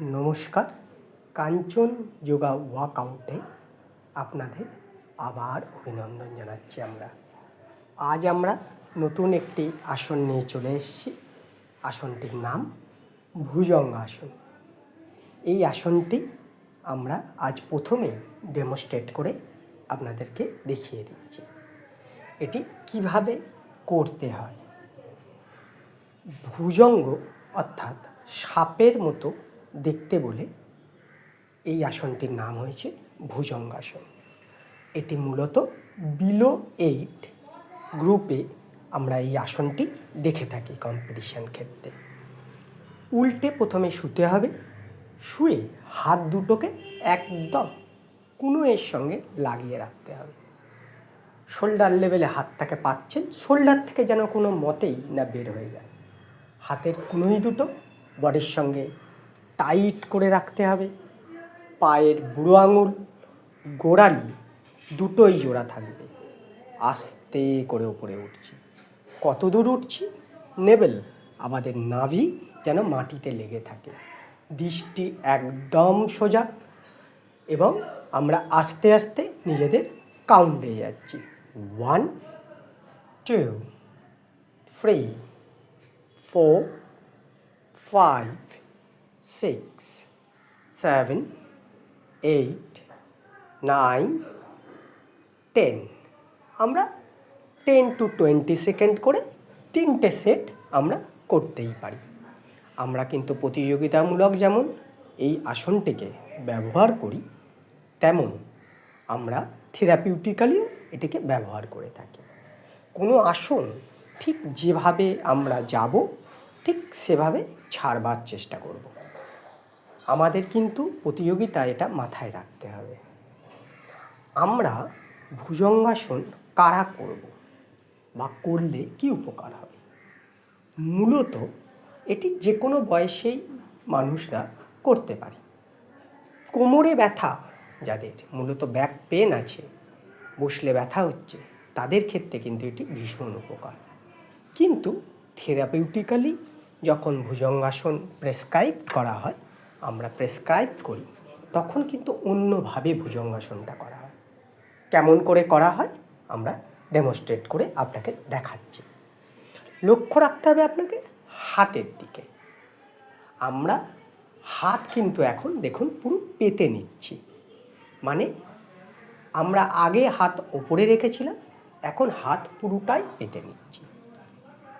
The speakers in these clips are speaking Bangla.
নমস্কার। কাঞ্চন যোগা ওয়ার্কআউটে আপনাদের আবার অভিনন্দন জানাচ্ছি আমরা। আজ আমরা নতুন একটি আসন নিয়ে চলে এসেছি। আসনটির নাম ভুজঙ্গাসন এই আসনটি আমরা আজ প্রথমে ডেমোস্ট্রেট করে আপনাদেরকে দেখিয়ে দিচ্ছি। এটি কীভাবে করতে হয়? ভুজঙ্গ অর্থাৎ সাপের মতো দেখতে বলে এই আসনটির নাম হয়েছে ভুজঙ্গাসন। এটি মূলত বিলো এইট গ্রুপে আমরা এই আসনটি দেখে থাকি কম্পিটিশান ক্ষেত্রে। উল্টে প্রথমে শুতে হবে, শুয়ে হাত দুটোকে একদম কুনুয়ের সঙ্গে লাগিয়ে রাখতে হবে। শোল্ডার লেভেলে হাতটাকে পাচ্ছেন শোল্ডার থেকে যেন কোনো মতেই না বের হয়ে যায়। হাতের কুনুই দুটো বডির সঙ্গে টাইট করে রাখতে হবে। পায়ের বুড়ো আঙুল, গোড়ালি দুটোই জোড়া থাকবে। আস্তে করে উপরে উঠছি। কত দূর উঠছি? নেবেল, আমাদের নাভি যেন মাটিতে লেগে থাকে। দৃষ্টি একদম সোজা এবং আমরা আস্তে আস্তে নিজেদের কাউন্টে যাচ্ছি। One, two, three, four, five six seven eight nine ten আমরা টেন টু টোয়েন্টি সেকেন্ড করে তিনটে সেট আমরা করতেই পারি। আমরা কিন্তু প্রতিযোগিতামূলক যেমন এই আসনটিকে ব্যবহার করি, তেমন আমরা থেরাপিউটিক্যালিও এটিকে ব্যবহার করে থাকি। কোনো আসন ঠিক যেভাবে আমরা যাব, ঠিক সেভাবে ছাড়বার চেষ্টা করব। আমাদের কিন্তু প্রতিযোগিতা এটা মাথায় রাখতে হবে। আমরা ভুজঙ্গাসন কারা করব বা করলে কি উপকার হবে? মূলত এটি যে কোনো বয়সেই মানুষরা করতে পারে। কোমরে ব্যথা যাদের মূলত ব্যাক পেন আছে, বসলে ব্যথা হচ্ছে, তাদের ক্ষেত্রে কিন্তু এটি ভীষণ উপকার। কিন্তু থেরাপিউটিক্যালি যখন ভুজঙ্গাসন প্রেসক্রাইব করা হয় আমরা প্রেসক্রাইব করি, তখন কিন্তু অন্যভাবে ভুজঙ্গাসনটা করা হয়। কেমন করে করা হয়? আমরা ডেমনস্ট্রেট করে আপনাকে দেখাচ্ছি। লক্ষ্য রাখতে হবে আপনাকে হাতের দিকে। আমরা হাত কিন্তু এখন দেখুন পুরো পেতে নিচ্ছি। মানে আমরা আগে হাত ওপরে রেখেছিলাম, এখন হাত পুরোটাই পেতে নিচ্ছি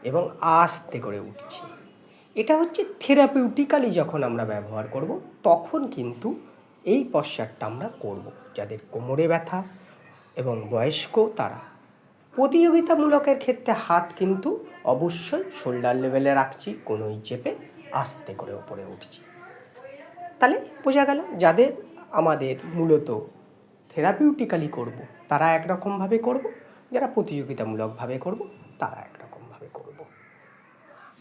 এবং আস্তে করে উঠছি। এটা হচ্ছে থেরাপিউটিক্যালি যখন আমরা ব্যবহার করব, তখন কিন্তু এই পশ্চারটা আমরা করব। যাদের কোমরে ব্যথা এবং বয়স্ক তারা। প্রতিযোগিতামূলকের ক্ষেত্রে হাত কিন্তু অবশ্যই শোল্ডার লেভেলে রাখছি, কোনোই চেপে আস্তে করে ওপরে উঠছি। তাহলে বোঝা গেল, যাদের আমাদের মূলত থেরাপিউটিক্যালি করব, তারা একরকমভাবে করব, যারা প্রতিযোগিতামূলকভাবে করব, তারা একরকমভাবে করব।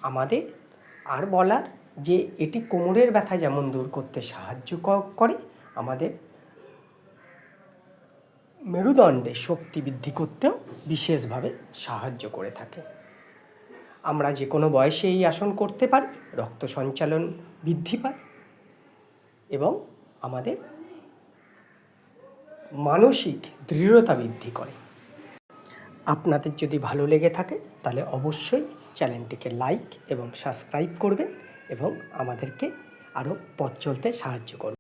আমাদের আর বলার যে এটি কোমরের ব্যথা যেমন দূর করতে সাহায্য করে, আমাদের মেরুদণ্ডে শক্তি বৃদ্ধি করতেও বিশেষভাবে সাহায্য করে থাকে। আমরা যে কোনো বয়সে এই আসন করতে পারি, রক্ত সঞ্চালন বৃদ্ধি পায় এবং আমাদের মানসিক দৃঢ়তা বৃদ্ধি করে। আপনাদের যদি ভালো লেগে থাকে, তাহলে অবশ্যই চ্যানেলটিকে লাইক এবং সাবস্ক্রাইব করবেন এবং আমাদেরকে আরও পথ চলতে সাহায্য করবেন।